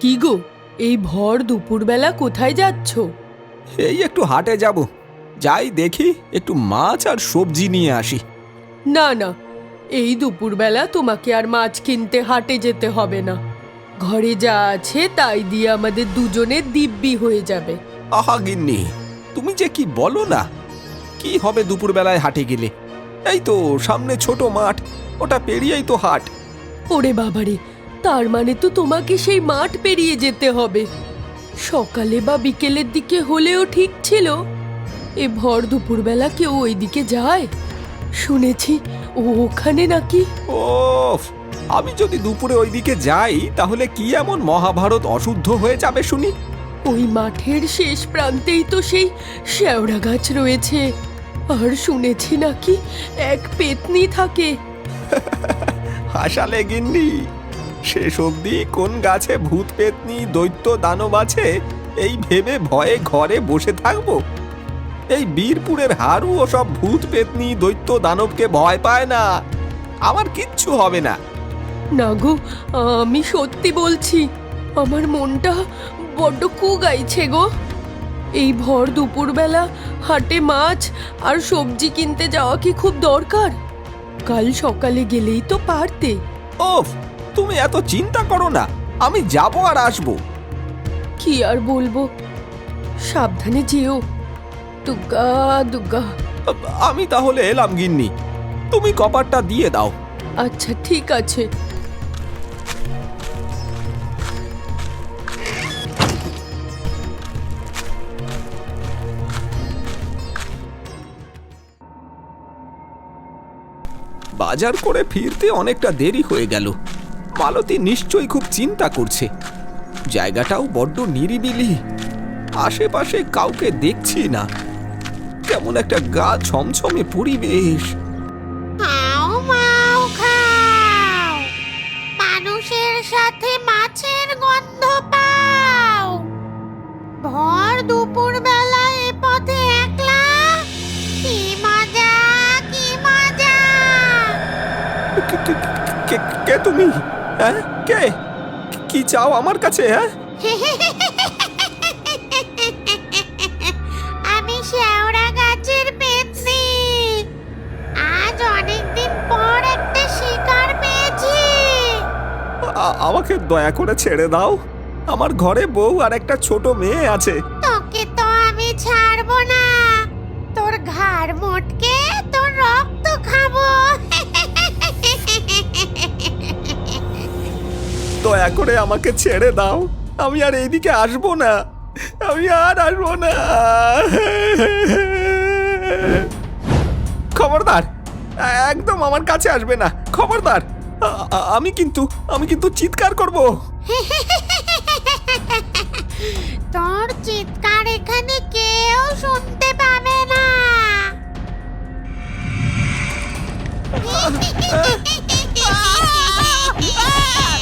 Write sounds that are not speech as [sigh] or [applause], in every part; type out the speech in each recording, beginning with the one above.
কি গো? এই ভর দুপুরবেলা কোথায় যাচ্ছ? এই একটু হাটে যাব। যাই দেখি একটু মাছ আর সবজি নিয়ে আসি। না না এই দুপুরবেলা তোমাকে আর মাছ কিনতে হাটে যেতে হবে না। ঘরে যা আছে তাই দিয়ে আমাদের দুজনের দিব্যি হয়ে যাবে। আহা গিন্নি তুমি যে কি বলো না? কি হবে দুপুরবেলায় হাটে গেলে? এই তো সামনে ছোট মাঠ ওটা পেরিয়েই তো হাট। ওরে বাবারে তার মানে তো তোমাকে সেই মাঠ পেরিয়ে যেতে হবে। সকালে বা বিকেলের দিকে হলেও ঠিক ছিল। এ ভর দুপুরবেলা কেউ ওই দিকে যায়? শুনেছি ও ওখানে নাকি? ওফ আমি যদি দুপুরে ওই দিকে যাই তাহলে কি এমন মহাভারত অশুদ্ধ হয়ে যাবে শুনি? ওই মাঠের শেষ প্রান্তেই তো সেই শেওড়া গাছ রয়েছে। আর শুনেছি নাকি এক পেতনি থাকে। [laughs] হাসালে গিন্নি শেষ অবধি কোন গাছে ভূত পেতনি দৈত্য দানব আছে এই ভেবে ভয়ে ঘরে বসে থাকব? এই বীরপুরের হারু ও সব ভূত পেতনি দৈত্য দানবকে ভয় পায় না। আমার কিচ্ছু হবে না। না গো আমি সত্যি বলছি আমার মনটা বড্ড কু গাইছে গো। এই ভর দুপুরবেলা হাটে মাছ আর সবজি কিনতে যাওয়া কি খুব দরকার? কাল সকালে গেলেই তো পারতে। ওফ তুমি এত চিন্তা করো না আমি যাব আর আসব। কি আর বলব? সাবধানে যেও। দুগ্গা দুগ্গা। আমি তাহলে এলাম গিন্নি। তুমি কপারটা দিয়ে দাও। আচ্ছা ঠিক আছে। বাজার করে ফিরতে অনেকটা দেরি হয়ে গেল। মালতী নিশ্চয়ই খুব চিন্তা করছে। জায়গাটাও বড্ড নিরিবিলি। আশেপাশে কাউকে দেখছি না। কেমন একটা গা ছমছমে পরিবেশ। মানুষের সাথে মাছের গন্ধ পাও। ভর দুপুর বেলা এ পথে একলা? কি মজা কি মজা। কে তুমি? হ্যাঁ? কে? কি চাও আমার কাছে হ্যাঁ? আমি শেওড়া গাছের পেতনি। আজ অনেকদিন পর একটা শিকার পেয়েছি। আমাকে দয়া করে ছেড়ে দাও। আমার ঘরে বউ আর একটা ছোট মেয়ে আছে। করে আমাকে ছেড়ে দাও। আমি আর এইদিকে আসব না। আমি আর আসব না। খবরদার একদম আমার কাছে আসবে না। খবরদার আমি কিন্তু আমি কিন্তু চিৎকার করব। তোর চিৎকার এখানে কেউ শুনতে পাবে না। [laughs]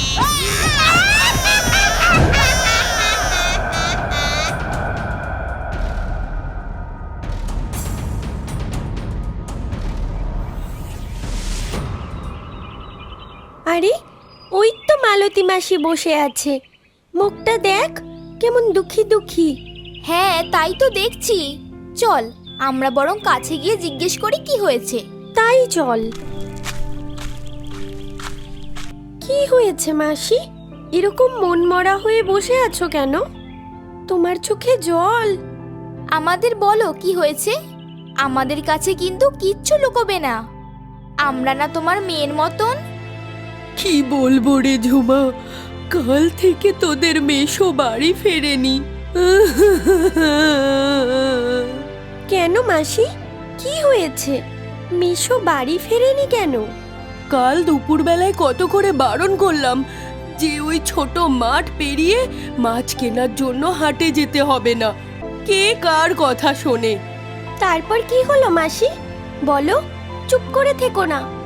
মাসি বসে আছে। মুখটা দেখ কেমন দুঃখী দুঃখী। হ্যাঁ তাই তো দেখছি। চল আমরা বরং কাছে গিয়ে জিজ্ঞেস করি কি হয়েছে। তাই চল। কি হয়েছে মাসি? এরকম মন মরা হয়ে বসে আছো কেন? তোমার চোখে জল। আমাদের বলো কি হয়েছে? আমাদের কাছে কিন্তু কিচ্ছু লুকোবে না। আমরা না তোমার মেয়ের মতন। কি বলব রে ঝুমা? কাল থেকে তোদের মেশো বাড়ি ফেরেনি। কেন মাসি? কি হয়েছে? মিশো বাড়ি ফেরেনি কেন? কাল দুপুরবেলায় কত করে বারণ করলাম যে ওই ছোট মাঠ পেরিয়ে মাছ কেনার জন্য হাটে যেতে হবে না। কে কার কথা শোনে? তারপর কি হলো মাসি? বলো চুপ করে থেকো না।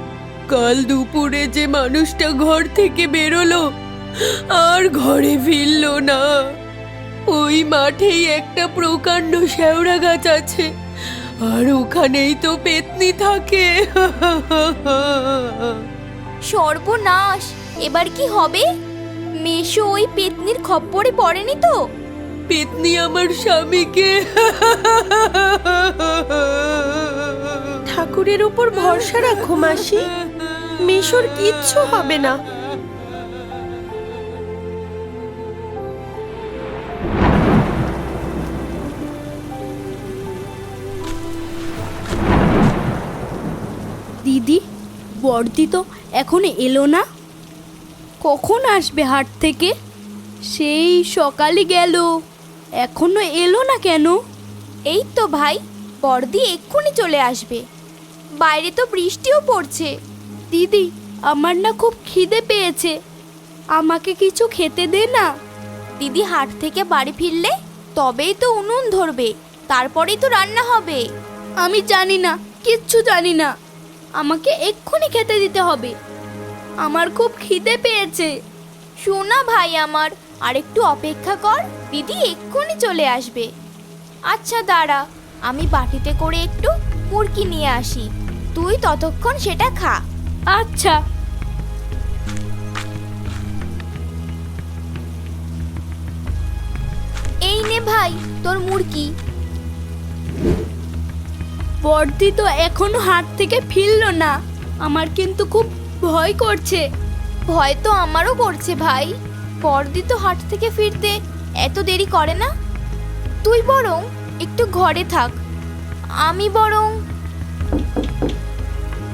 কাল দুপুরে যে মানুষটা ঘর থেকে বেরোলো আর ঘরে ফিরল না। ওই মাঠেই একটা প্রকাণ্ড শেওড়া গাছ আছে আর ওখানেই তো পেতনি থাকে। সর্বনাশ! এবার কি হবে? মেশো ওই পেতনির খপ্পরে পড়েনি তো? পেতনি আমার স্বামীকে। ঠাকুরের উপর ভরসা রাখো, মাসি। মেশোর কিচ্ছু হবে না। দিদি, বর্দি তো এখন এলো না। কখন আসবে হাট থেকে? সেই সকালে গেল। এখনও এলো না কেন? এই তো ভাই, বর্দি এক্ষুনি চলে আসবে। বাইরে তো বৃষ্টিও পড়ছে। দিদি, আমার না খুব খিদে পেয়েছে। আমাকে কিছু খেতে দে না। দিদি হাট থেকে বাড়ি ফিরলে তবেই তো উনুন ধরবে, তারপরেই তো রান্না হবে। আমি জানি না, কিচ্ছু জানি না। আমাকে এক্ষুনি খেতে দিতে হবে। আমার খুব খিদে পেয়েছে। শোনা ভাই আমার, আর একটু অপেক্ষা কর, দিদি এক্ষুনি চলে আসবে। আচ্ছা দাঁড়া, আমি বাটিতে করে একটু মুরকি নিয়ে আসি। তুই ততক্ষণ সেটা খা। আচ্ছা। এই নে ভাই তোর মুরকি বর্দি তো এখনও হাট থেকে ফিরলো না। আমার কিন্তু খুব ভয় করছে। ভয় তো আমারও করছে ভাই। বর্দি তো হাট থেকে ফিরতে এত দেরি করে না? তুই বরং একটু ঘরে থাক। আমি বরং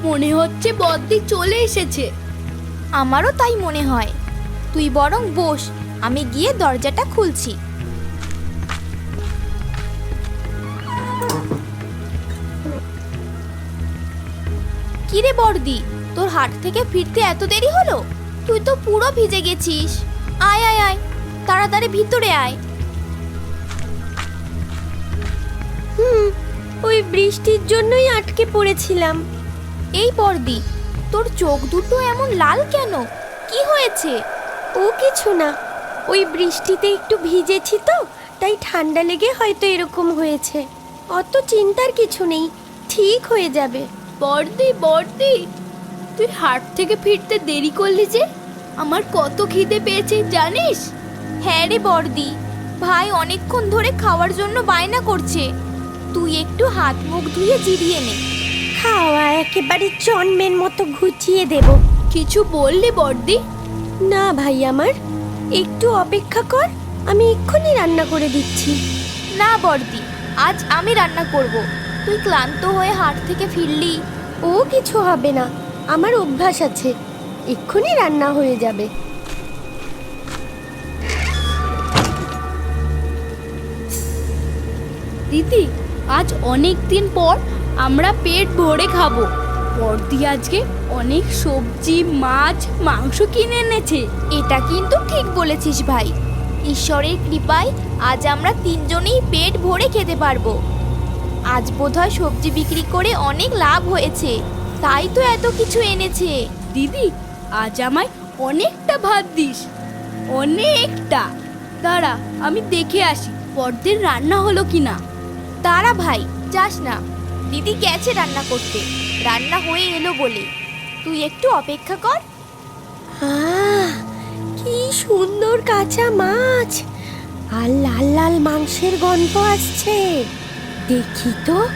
মনে হচ্ছে বর্দি চলে এসেছে। আমারও তাই মনে হয়। তুই বরং বস, আমি গিয়ে দরজাটা খুলছি। কিরে বর্দি, তোর হাট থেকে ফিরতে এত দেরি হলো? তুই তো পুরো ভিজে গেছিস। আয় আয় আয়, তাড়াতাড়ি ভিতরে আয়। হুম, ওই বৃষ্টির জন্যই আটকে পড়েছিলাম। এই বর্দি তোর চোখ দুটো এমন লাল কেন? কি হয়েছে? ও কিছু না। ওই বৃষ্টিতে একটু ভিজেছি তো তাই ঠান্ডা লেগে হয়তো এরকম হয়েছে। অত চিন্তার কিছু নেই ঠিক হয়ে যাবে। বর্দি বর্দি তুই হাট থেকে ফিরতে দেরি করলি যে? আমার কত খিদে পেয়েছে জানিস? হ্যাঁ রে বর্দি ভাই অনেকক্ষণ ধরে খাওয়ার জন্য বায়না করছে। তুই একটু হাত মুখ ধুয়ে জিরিয়ে নে। খাওয়া একেবারে জন্মের মতো ঘুচিয়ে দেব। কিছু বললি বর্দি। না ভাই আমার একটু অপেক্ষা কর আমি এক্ষুনি রান্না করে দিচ্ছি। না বর্দি আজ আমি রান্না করব। তুই ক্লান্ত হয়ে হাট থেকে ফিরলি। ও কিছু হবে না আমার অভ্যাস আছে এক্ষুনি রান্না হয়ে যাবে। দিদি আজ অনেক দিন পর আমরা পেট ভরে খাব। বর্দি আজকে অনেক সবজি, মাছ, মাংস কিনে এনেছে। এটা কিন্তু ঠিক বলেছিস ভাই। ঈশ্বরের কৃপায় আজ আমরা তিনজনেই পেট ভরে খেতে পারব। আজ বোধহয় সবজি বিক্রি করে অনেক লাভ হয়েছে। তাই তো এত কিছু এনেছে। দিদি, আজ আমায় অনেকটা ভাত দিস। অনেকটা। দাঁড়া, আমি দেখে আসি পরদিন রান্না হলো কিনা। তারা ভাই, যাস না। দিদি গেছে রান্না করতে। রান্না হয়ে এলো বলে। তুই একটু অপেক্ষা কর। কি সুন্দর কাঁচা মাছ। আর লাল লাল মাংসের গন্ধ আসছে। দেখি তো,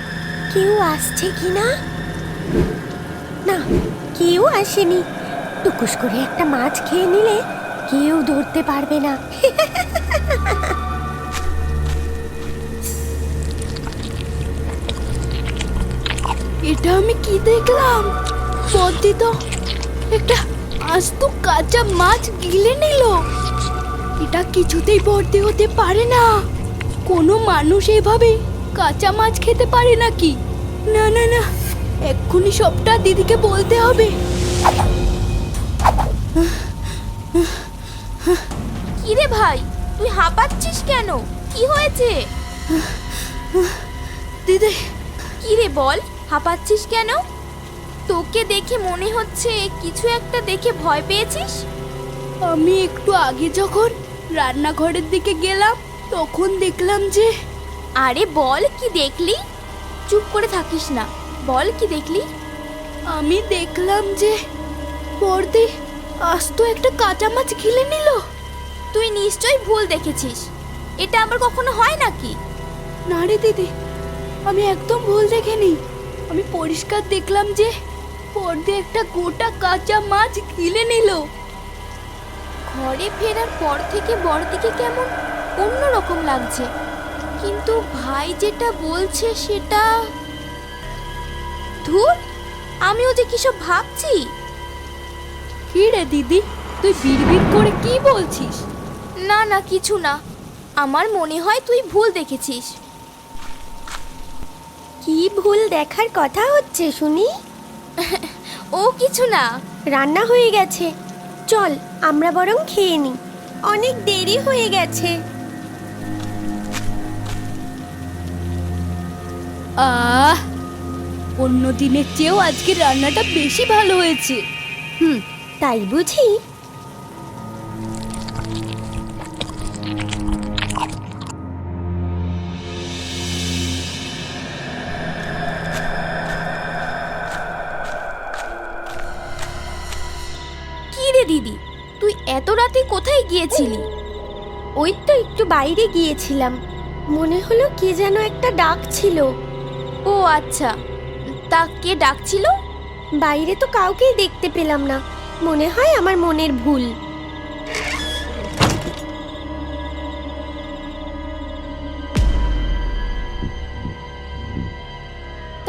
কেউ আসছে কি না? না, কেউ আসেনি। টুকুস করে একটা মাছ খেয়ে নিলে কেউ ধরতে পারবে না। [laughs] এটা আমি কি দেখলাম? বদ্দি তো একটা আস্ত কাঁচা মাছ গিলে নিল। এটা কিছুতেই ভর্তি হতে পারে না। কোনো মানুষ এভাবে কাঁচা মাছ খেতে পারে নাকি? না না না এক্ষুনি সবটা দিদিকে বলতে হবে। কিরে ভাই তুই হাঁপাচ্ছিস কেন? কি হয়েছে? দিদি। কিরে বল হাঁপাচ্ছিস কেন? তোকে দেখে মনে হচ্ছে কিছু একটা দেখে ভয় পেয়েছিস? আমি একটু আগে যখন রান্নাঘরের দিকে গেলাম তখন দেখলাম যে আরে বল কি দেখলি? চুপ করে থাকিস না। বল কি দেখলি? আমি দেখলাম যে বর্দি আস্ত একটা কাঁচা মাছ গিলে নিল। তুই নিশ্চয়ই ভুল দেখেছিস। এটা আবার কখনো হয় নাকি? না রে দিদি আমি একদম ভুল দেখে দেখিনি। আমি পরিষ্কার দেখলাম যে পর্দে একটা গোটা কাঁচা মাছ গিলে নিল। ঘরে ফেরার পর থেকে বড়দিকে কেমন অন্যরকম লাগছে। কিন্তু ভাই যেটা বলছে সেটা ধুর আমিও যে কিসব ভাবছি? কি রে দিদি তুই বিড়বিড় করে কি বলছিস? না না কিছু না। আমার মনে হয় তুই ভুল দেখেছিস। কি ভুল দেখার কথা হচ্ছে শুনি? ও কিছু না। রান্না হয়ে গেছে। চল আমরা বরং খেয়ে নিই। অনেক দেরি হয়ে গেছে। আহ! অন্য দিনের চেয়েও আজকে রান্নাটা বেশি ভালো হয়েছে। হুম তাই বুঝি? গিয়েছিলি। ওই তো একটু বাইরে গিয়েছিলাম। মনে হলো কে যেন একটা ডাক ছিল। ও আচ্ছা তা কে ডাকছিল বাইরে তো কাউকেই দেখতে পেলাম না। মনে হয় আমার মনের ভুল।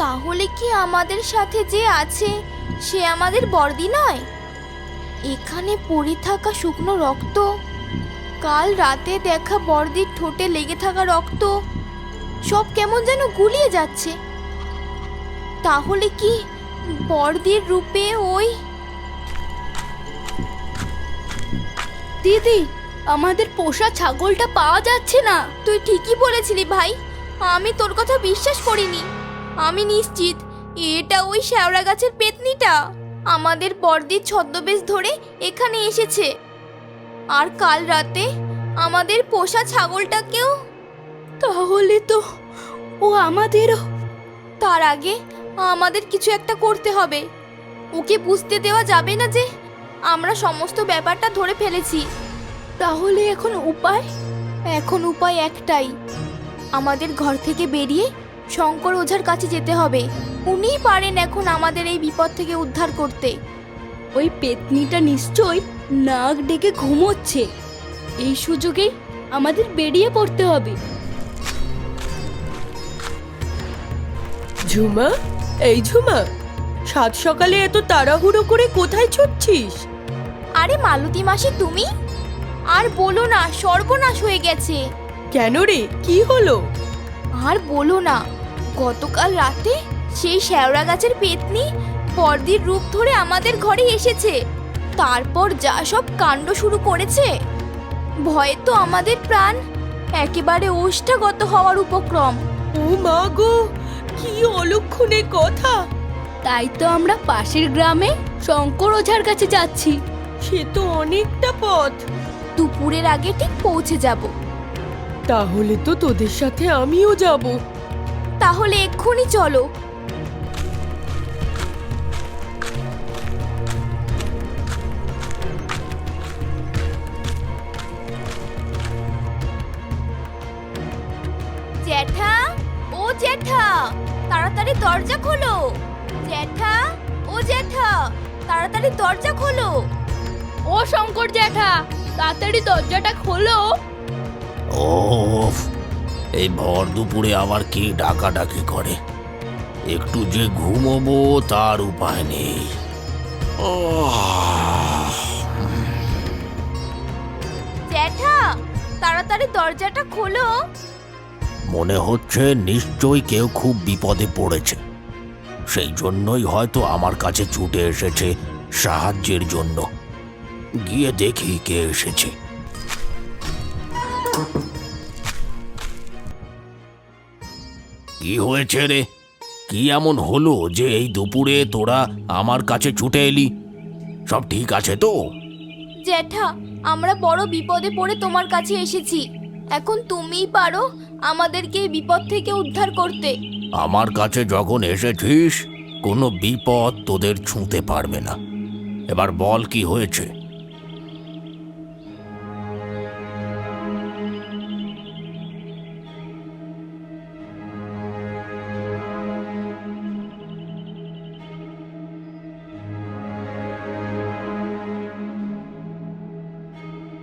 তাহলে কি আমাদের সাথে যে আছে, সে আমাদের বর্দি নয়? এখানে পড়ে থাকা শুকনো রক্ত। কাল রাতে দেখা বর্দির ঠোঁটে লেগে থাকা রক্ত। সব কেমন যেন গুলিয়ে যাচ্ছে। তাহলে কি বর্দির রূপে ওই দিদি, আমাদের পোষা ছাগলটা পাওয়া যাচ্ছে না। তুই ঠিকই বলেছিলি ভাই। আমি তোর কথা বিশ্বাস করিনি। আমি নিশ্চিত, এটা ওই শ্যাওড়া গাছের পেতনিটা। আমাদের বর্দির ছদ্মবেশ ধরে এখানে এসেছে। আর কাল রাতে আমাদের পোষা ছাগলটাকেও? তাহলে তো ও আমাদেরও। তার আগে আমাদের কিছু একটা করতে হবে। ওকে বুঝতে দেওয়া যাবে না যে আমরা সমস্ত ব্যাপারটা ধরে ফেলেছি। তাহলে এখন উপায়? এখন উপায় একটাই। আমাদের ঘর থেকে বেরিয়ে শঙ্কর ওঝার কাছে যেতে হবে। উনিই পারেন এখন আমাদের এই বিপদ থেকে উদ্ধার করতে। ওই পেতনিটা নিশ্চয় নাক ডেকে ঘুমোচ্ছে। এই সুযোগেই আমাদের বেরিয়ে পড়তে হবে। ঝুমা এই ঝুমা সাত সকালে এত তাড়াহুড়ো করে কোথায় ছুটছিস? আরে মালতী মাসি তুমি? আর বলো না সর্বনাশ হয়ে গেছে। কেন রে কি হলো? আর বলো না গতকাল রাতে সেই শ্যাওড়া গাছের পেতনি পর্দির রূপ ধরে আমাদের ঘরে এসেছে। তারপর যা সব কাণ্ড শুরু করেছে। ভয়ে তো আমাদের প্রাণ একেবারে ওষ্ঠাগত হওয়ার উপক্রম। ও মা গো কি অলক্ষণে কথা! তাই তো আমরা পাশের গ্রামে শঙ্কর ওঝার কাছে যাচ্ছি। সে তো অনেকটা পথ। দুপুরের আগে ঠিক পৌঁছে যাব। তাহলে তো তোদের সাথে আমিও যাব। তাহলে এক্ষুনি চলো। জ্যাঠা ও জ্যাঠা তাড়াতাড়ি দরজা খোলো। ও শঙ্কর জ্যাঠা তাড়াতাড়ি দরজাটা খোলো। ওফ এই ভর দুপুরে আবার কে ডাকাডাকি করে? একটু যে ঘুমোবো তার উপায় নেই। ওহ, জ্যাঠা তাড়াতাড়ি দরজাটা খোলো। মনে হচ্ছে নিশ্চয়ই কেউ খুব বিপদে পড়েছে। সেই জন্যই হয়তো আমার কাছে ছুটে এসেছে সাহায্যের জন্য। গিয়ে দেখি কে এসেছে। কি হয়েছে রে? কি এমন হলো যে এই দুপুরে তোরা আমার কাছে ছুটে এলি? সব ঠিক আছে তো? জ্যাঠা, আমরা বড় বিপদে পড়ে তোমার কাছে এসেছি। এখন তুমিই পারো আমাদেরকে এই বিপদ থেকে উদ্ধার করতে। আমার কাছে যখন এসেছিস, কোনো বিপদ তোদের ছুঁতে পারবে না। এবার বল কি হয়েছে?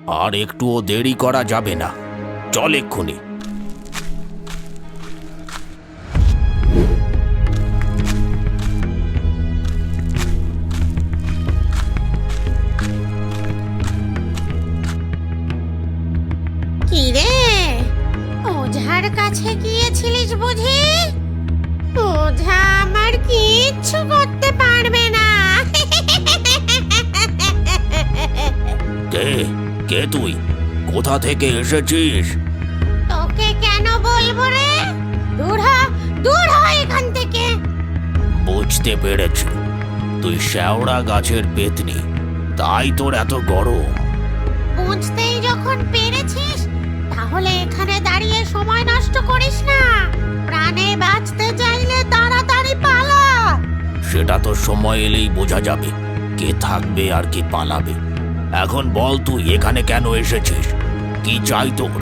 আর একটুও দেরি করা যাবে না। চল এক্ষুনি। থেকে এসেছিস? তোকে কেন বলব রে? দূর হ দূর হ এখান থেকে। বুঝতে পেরেছি। তুই শ্যাওড়া গাছের পেতনি তাই তোর এত গরম। বুঝতেই যখন পেরেছিস তাহলে এখানে দাঁড়িয়ে সময় নষ্ট করিস না। প্রাণে বাঁচতে চাইলে তাড়াতাড়ি পালা। সেটা তো সময় এলেই বোঝা যাবে কে থাকবে আর কে পালাবে। এখন বল তুই এখানে কেন এসেছিস? কি চাই তোর?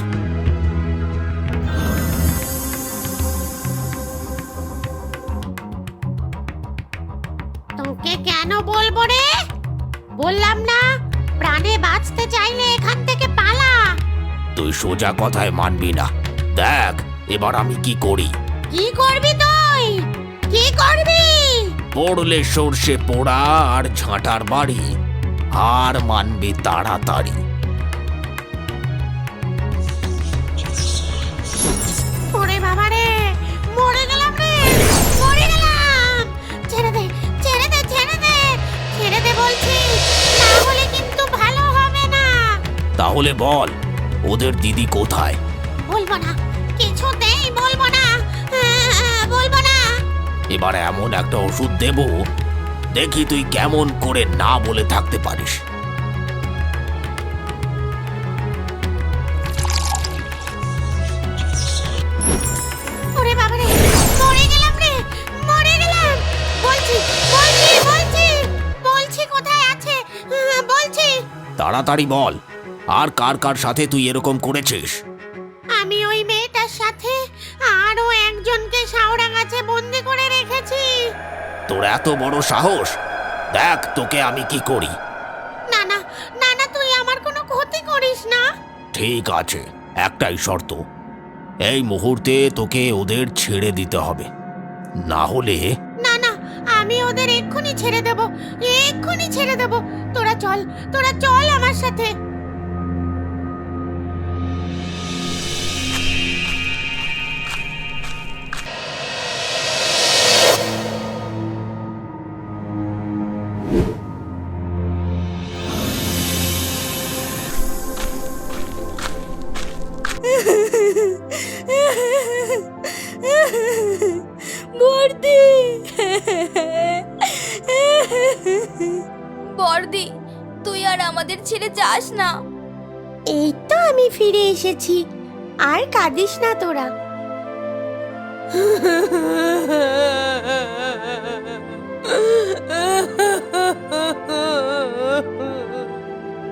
তোকে কেন বলব রে? বললাম না প্রাণে বাঁচতে চাইলে এখান থেকে পালা। তুই সোজা কথায় মানবি না। দেখ এবার আমি কি করি? কি করবি তুই? কি করবি? পড়লে সর্ষে পোড়া আর ঝাঁটার বাড়ি। আর মানবি তাড়াতাড়ি। তাহলে বল ওদের দিদি কোথায়? বলব না কিছুতেই বলব না আহ, বলব না। এবার এমন একটা ওষুধ দেব দেখি তুই কেমন করে না বলে থাকতে পারিস। ওরে বাবা রে মরে গেলাম রে মরে গেলাম। বলছি বলছি বলছি বলছি কোথায় আছে আহ, বলছি। তাড়াতাড়ি বল আর কার কার সাথে তুই এরকম করেছিস? আমি ওই মেয়েটার সাথে আরও একজনকে শাওড়া গাছে বন্দি করে রেখেছি। তোর এত বড় সাহস? দেখ তোকে আমি কি করি। না না না না তুই আমার কোনো ক্ষতি করিস না। ঠিক আছে একটাই শর্ত। এই মুহূর্তে তোকে ওদের ছেড়ে দিতে হবে। না হলে না না আমি ওদের এক্ষুনি ছেড়ে দেব এক্ষুনি ছেড়ে দেব। তোরা চল তোরা চল আমার সাথে। বর্দি তুই আর আমাদের ছেড়ে যাস না। এই তো আমি ফিরে এসেছি। আর কাঁদিস না তোরা।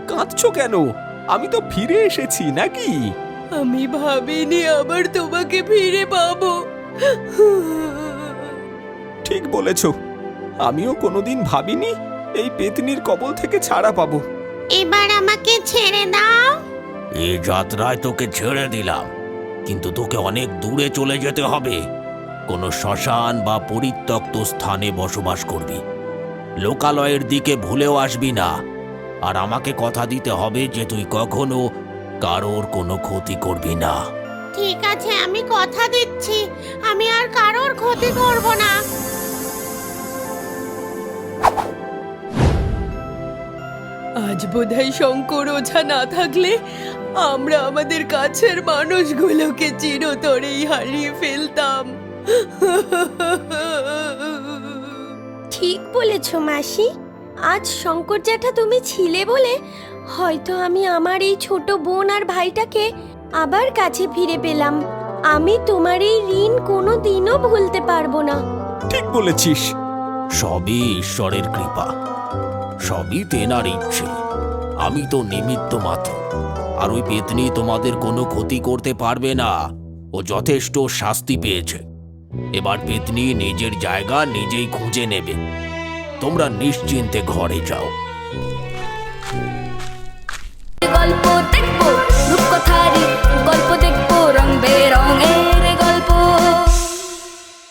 কাঁদছো কেন? আমি তো ফিরে এসেছি নাকি? আমি ভাবিনি আবার তোমাকে ফিরে পাবো। ঠিক বলেছ। আমিও কোনোদিন ভাবিনি এই পেতনির কবল থেকে ছাড়া পাবো। এবার আমাকে ছেড়ে দাও। এই যাত্রায় তোকে ছেড়ে দিলাম কিন্তু তোকে অনেক দূরে চলে যেতে হবে। কোনো শ্মশান বা পরিত্যক্ত স্থানে বসবাস করবি। লোকালয়ের দিকে ভুলেও আসবি না। আর আমাকে কথা দিতে হবে যে তুই কখনো কারোর কোনো ক্ষতি করবি না। ঠিক আছে আমি কথা দিচ্ছি। আমি আর কারোর ক্ষতি করব না। আজ বোধহয় শঙ্কর ওঝা না থাকলে আমরা আমাদের কাছের মানুষগুলোকে চিরতরেই হারিয়ে ফেলতাম। ঠিক বলেছ মাসি। আজ শঙ্কর জ্যাঠা তুমি ছিলে বলে হয়তো আমি আমার এই ছোট বোন আর ভাইটাকে আবার কাছে ফিরে পেলাম। আমি তোমার এই ঋণ কোনো দিনও ভুলতে পারব না। ঠিক বলেছিস। সবই ঈশ্বরের কৃপা। সবই তেনার ইচ্ছে। আমি তো নিমিত্ত মাত্র। আর ওই পেতনি তোমাদের কোনো ক্ষতি করতে পারবে না। ও যথেষ্ট শাস্তি পেয়েছে। এবার পেতনি নিজের জায়গা নিজেই খুঁজে নেবে। তোমরা নিশ্চিন্তে ঘরে যাও। গল্প দেখব রূপকথারই গল্প দেখব রং বেরঙের